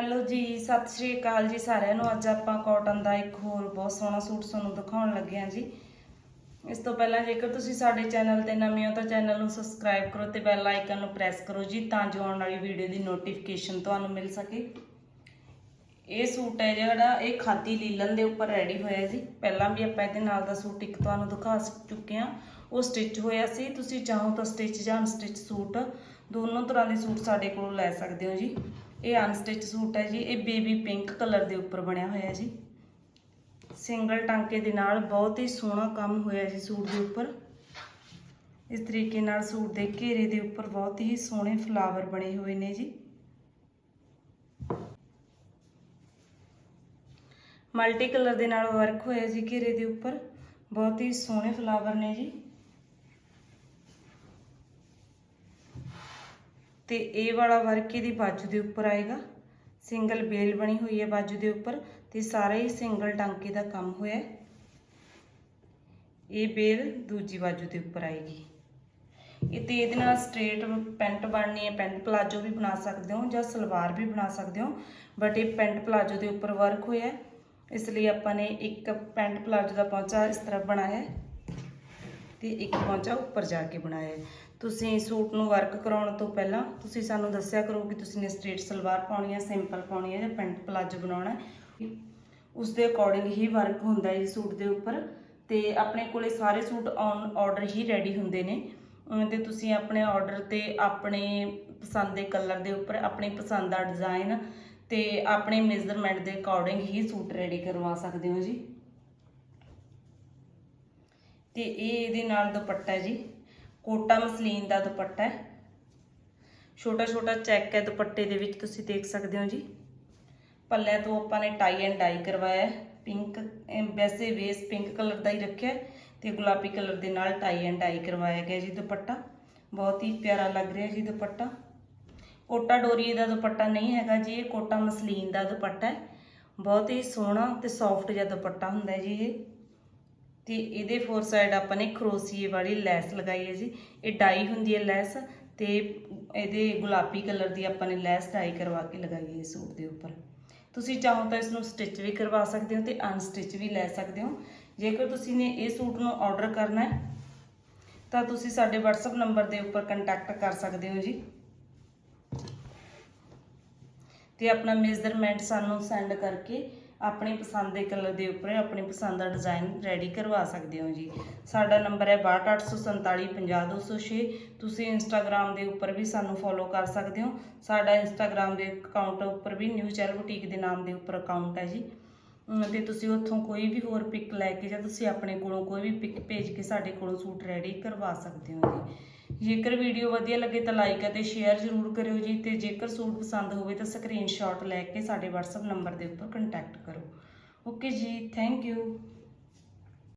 Hello ਜੀ, ਸਤਿ ਸ਼੍ਰੀ ਅਕਾਲ ਜੀ ਸਾਰਿਆਂ ਨੂੰ। ਅੱਜ ਆਪਾਂ ਕਾਟਨ ਦਾ ਇੱਕ ਹੋਰ ਬਹੁਤ ਸੋਹਣਾ ਸੂਟ ਤੁਹਾਨੂੰ ਦਿਖਾਉਣ ਲੱਗੇ ਹਾਂ ਜੀ। ਇਸ ਤੋਂ ਪਹਿਲਾਂ ਜੇਕਰ ਤੁਸੀਂ ਸਾਡੇ ਚੈਨਲ ਤੇ ਨਵੇਂ ਹੋ ਤਾਂ ਚੈਨਲ ਨੂੰ ਸਬਸਕ੍ਰਾਈਬ ਕਰੋ ਤੇ ਬੈਲ ਆਈਕਨ ਨੂੰ ਪ੍ਰੈਸ ਕਰੋ ਜੀ, ਤਾਂ ਜੋ ਆਉਣ ਵਾਲੀ ਵੀਡੀਓ ਦੀ ਨੋਟੀਫਿਕੇਸ਼ਨ ਤੁਹਾਨੂੰ ਮਿਲ ਸਕੇ। ਇਹ ਸੂਟ ਹੈ ਜਿਹੜਾ, ਇਹ ਖਾਦੀ ਲੀਲਨ ਦੇ ਉੱਪਰ ਰੈਡੀ ਹੋਇਆ ਜੀ। ਪਹਿਲਾਂ ਵੀ ਆਪਾਂ ਇਹਦੇ ਨਾਲ ਦਾ ਸੂਟ ਇੱਕ ਤੁਹਾਨੂੰ ਦਿਖਾ ਚੁੱਕੇ ਹਾਂ। ਉਹ ਸਟਿਚ ਹੋਇਆ ਸੀ। ਤੁਸੀਂ ਚਾਹੋ ਤਾਂ ਸਟਿਚ ਜਾਂ ਅਨਸਟਿਚ ਸੂਟ, ਦੋਨੋਂ ਤਰ੍ਹਾਂ ਦੇ ਸੂਟ ਸਾਡੇ ਕੋਲੋਂ ਲੈ ਸਕਦੇ ਹੋ ਜੀ। ਇਹ ਅਨਸਟਿਚ ਸੂਟ ਹੈ ਜੀ, ਇਹ ਬੇਬੀ ਪਿੰਕ ਕਲਰ ਦੇ ਉੱਪਰ ਬਣਿਆ ਹੋਇਆ ਜੀ। ਸਿੰਗਲ ਟਾਂਕੇ ਦੇ ਨਾਲ ਬਹੁਤ ਹੀ ਸੋਹਣਾ ਕੰਮ ਹੋਇਆ ਜੀ ਸੂਟ ਦੇ ਉੱਪਰ। ਇਸ ਤਰੀਕੇ ਨਾਲ ਸੂਟ ਦੇ ਘੇਰੇ ਦੇ ਉੱਪਰ ਬਹੁਤ ਹੀ ਸੋਹਣੇ ਫਲਾਵਰ ਬਣੇ ਹੋਏ ਨੇ ਜੀ। ਮਲਟੀ ਕਲਰ ਦੇ ਨਾਲ ਵਰਕ ਹੋਇਆ ਜੀ ਘੇਰੇ ਦੇ ਉੱਪਰ। ਬਹੁਤ ਹੀ ਸੋਹਣੇ ਫਲਾਵਰ ਨੇ ਜੀ। ਤੇ ਇਹ ਵਾਲਾ ਵਰਕ ਇਹਦੀ ਬਾਜੂ ਦੇ ਉੱਪਰ ਆਏਗਾ। ਸਿੰਗਲ ਬੇਲ ਬਣੀ ਹੋਈ ਹੈ ਬਾਜੂ ਦੇ ਉੱਪਰ ਤੇ ਸਾਰਾ ਹੀ ਸਿੰਗਲ ਟਾਂਕੇ ਦਾ ਕੰਮ ਹੋਇਆ ਇਹ ਬੇਲ ਦੂਜੀ ਬਾਜੂ ਦੇ ਉੱਪਰ ਆਏਗੀ। ਇਹ ਤੇ ਇਹਦੇ ਨਾਲ ਸਟ੍ਰੇਟ ਪੈਂਟ ਬਣਨੀ ਹੈ, ਪੈਂਟ ਪਲਾਜੋ ਵੀ ਬਣਾ ਸਕਦੇ ਹੋ ਜਾਂ ਸਲਵਾਰ ਵੀ ਬਣਾ ਸਕਦੇ ਹੋ ਬਟ ਇਹ ਪੈਂਟ ਪਲਾਜੋ ਦੇ ਉੱਪਰ ਵਰਕ ਹੋਇਆ ਇਸ ਲਈ ਆਪਾਂ ਨੇ ਇੱਕ ਪੈਂਟ ਪਲਾਜੋ ਦਾ ਪਹੁੰਚਾ ਇਸ ਤਰ੍ਹਾਂ ਬਣਾਇਆ ਹੈ ਤੇ ਇੱਕ ਪਹੁੰਚਾ ਉੱਪਰ ਜਾ ਕੇ ਬਣਾਇਆ ਤੁਸੀਂ ਸੂਟ ਨੂੰ ਵਰਕ ਕਰਾਉਣ ਤੋਂ ਪਹਿਲਾਂ ਤੁਸੀਂ ਸਾਨੂੰ ਦੱਸਿਆ ਕਰੋ ਕਿ ਤੁਸੀਂ ਨੇ ਸਟ੍ਰੇਟ ਸਲਵਾਰ ਪਾਉਣੀ ਹੈ ਸਿੰਪਲ ਪਾਉਣੀ ਹੈ ਜਾਂ ਪੈਂਟ ਪਲਾਜੋ ਬਣਾਉਣਾ ਉਸ ਦੇ ਅਕੋਰਡਿੰਗ ਹੀ ਵਰਕ ਹੁੰਦਾ ਹੈ ਜੀ ਸੂਟ ਦੇ ਉੱਪਰ ਤੇ ਆਪਣੇ ਕੋਲੇ ਸਾਰੇ ਸੂਟ ਔਨ ਆਰਡਰ ਹੀ ਰੈਡੀ ਹੁੰਦੇ ਨੇ। ਅਮ ਤੇ ਤੁਸੀਂ ਆਪਣੇ ਆਰਡਰ ਤੇ ਆਪਣੇ ਪਸੰਦ ਦੇ ਕਲਰ ਦੇ ਉੱਪਰ ਆਪਣੀ ਪਸੰਦ ਦਾ ਡਿਜ਼ਾਈਨ ਤੇ ਆਪਣੇ ਮੇਜ਼ਰਮੈਂਟ ਦੇ ਅਕੋਰਡਿੰਗ ਹੀ ਸੂਟ ਰੈਡੀ ਕਰਵਾ ਸਕਦੇ ਹੋ ਜੀ। ਤੇ ਇਹ ਇਹਦੇ ਨਾਲ ਦੁਪੱਟਾ ਜੀ। ਕੋਟਾ ਮਸਲੀਨ ਦਾ ਦੁਪੱਟਾ ਹੈ। ਛੋਟਾ ਛੋਟਾ ਚੈੱਕ ਹੈ ਦੁਪੱਟੇ ਦੇ ਵਿੱਚ, ਤੁਸੀਂ ਦੇਖ ਸਕਦੇ ਹੋ ਜੀ। ਪੱਲਿਆਂ ਤੋਂ ਆਪਾਂ ਨੇ ਟਾਈ ਐਂਡ ਡਾਈ ਕਰਵਾਇਆ ਹੈ। ਪਿੰਕ ਵੈਸੇ ਵੇਸ ਪਿੰਕ ਕਲਰ ਦਾ ਹੀ ਰੱਖਿਆ ਹੈ ਤੇ ਗੁਲਾਬੀ ਕਲਰ ਦੇ ਨਾਲ ਟਾਈ ਐਂਡ ਡਾਈ ਕਰਵਾਇਆ ਗਿਆ ਜੀ ਦੁਪੱਟਾ। ਬਹੁਤ ਹੀ ਪਿਆਰਾ ਲੱਗ ਰਿਹਾ ਜੀ ਦੁਪੱਟਾ। ਕੋਟਾ ਡੋਰੀ ਦਾ ਦੁਪੱਟਾ ਨਹੀਂ ਹੈਗਾ ਜੀ, ਇਹ ਕੋਟਾ ਮਸਲੀਨ ਦਾ ਦੁਪੱਟਾ ਹੈ। ਬਹੁਤ ਹੀ ਸੋਹਣਾ ਤੇ ਸੌਫਟ ਜਿਹਾ ਦੁਪੱਟਾ ਹੁੰਦਾ ਜੀ ਇਹ। ਤੇ ਇਹਦੇ ਫੋਰ ਸਾਈਡ ਆਪਾਂ ਨੇ ਖਰੋਸੀਏ ਵਾਲੀ ਲੈਸ ਲਗਾਈ ਹੈ ਜੀ। ਇਹ ਡਾਈ ਹੁੰਦੀ ਹੈ ਲੈਸ ਤੇ ਇਹਦੇ ਗੁਲਾਬੀ ਕਲਰ ਦੀ ਆਪਾਂ ਨੇ ਲੈਸ ਡਾਈ ਕਰਵਾ ਕੇ ਲਗਾਈ ਹੈ ਸੂਟ ਦੇ ਉੱਪਰ। ਤੁਸੀਂ ਚਾਹੋ ਤਾਂ ਇਸ ਨੂੰ ਸਟਿਚ ਵੀ ਕਰਵਾ ਸਕਦੇ ਹੋ ਤੇ ਅਨਸਟਿਚ ਵੀ ਲੈ ਸਕਦੇ ਹੋ। ਜੇਕਰ ਤੁਸੀਂ ਨੇ ਇਹ ਸੂਟ ਨੂੰ ਆਰਡਰ ਕਰਨਾ ਹੈ, ਤਾਂ ਤੁਸੀਂ ਸਾਡੇ WhatsApp ਨੰਬਰ ਦੇ ਉੱਪਰ ਕੰਟੈਕਟ ਕਰ ਸਕਦੇ ਹੋ ਜੀ। ਤੇ ਆਪਣਾ ਮੇਜ਼ਰਮੈਂਟ ਸਾਨੂੰ ਸੈਂਡ ਕਰਕੇ ਆਪਣੀ ਪਸੰਦ ਦੇ ਕਲਰ ਦੇ ਉੱਪਰ ਆਪਣੀ ਪਸੰਦ ਦਾ ਡਿਜ਼ਾਈਨ ਰੈਡੀ ਕਰਵਾ ਸਕਦੇ ਹੋ ਜੀ। ਸਾਡਾ ਨੰਬਰ ਹੈ 6284450206 ਤੁਸੀਂ ਇੰਸਟਾਗ੍ਰam ਦੇ ਉੱਪਰ ਵੀ ਸਾਨੂੰ ਫੋਲੋ ਕਰ ਸਕਦੇ ਹੋ। ਸਾਡਾ ਇੰਸਟਾਗ੍ਰam ਦੇ ਅਕਾਊਂਟ ਉੱਪਰ ਵੀ ਨਿਊ ਚੈਲ ਬੁਟੀਕ ਦੇ ਨਾਮ ਦੇ ਉੱਪਰ ਅਕਾਊਂਟ ਹੈ ਜੀ। ਅਮ ਤੇ ਤੁਸੀਂ ਉੱਥੋਂ ਕੋਈ ਵੀ ਹੋਰ ਪਿਕ ਲੈ ਕੇ ਜਾਂ ਤੁਸੀਂ ਆਪਣੇ ਕੋਲੋਂ ਕੋਈ ਵੀ ਪਿਕ ਭੇਜ ਕੇ ਸਾਡੇ ਕੋਲੋਂ ਸੂਟ ਰੈਡੀ ਕਰਵਾ ਸਕਦੇ ਹੋ ਜੀ। ਜੇਕਰ ਵੀਡੀਓ ਵਧੀਆ ਲੱਗੇ ਤਾਂ ਲਾਈਕ ਅਤੇ ਸ਼ੇਅਰ ਜ਼ਰੂਰ ਕਰਿਓ ਜੀ ਤੇ ਜੇਕਰ ਸੂਟ ਪਸੰਦ ਹੋਵੇ ਤਾਂ ਸਕਰੀਨਸ਼ਾਟ ਲੈ ਕੇ ਸਾਡੇ WhatsApp ਨੰਬਰ ਦੇ ਉੱਪਰ ਕੰਟੈਕਟ ਕਰੋ। ਓਕੇ ਜੀ ਥੈਂਕ ਯੂ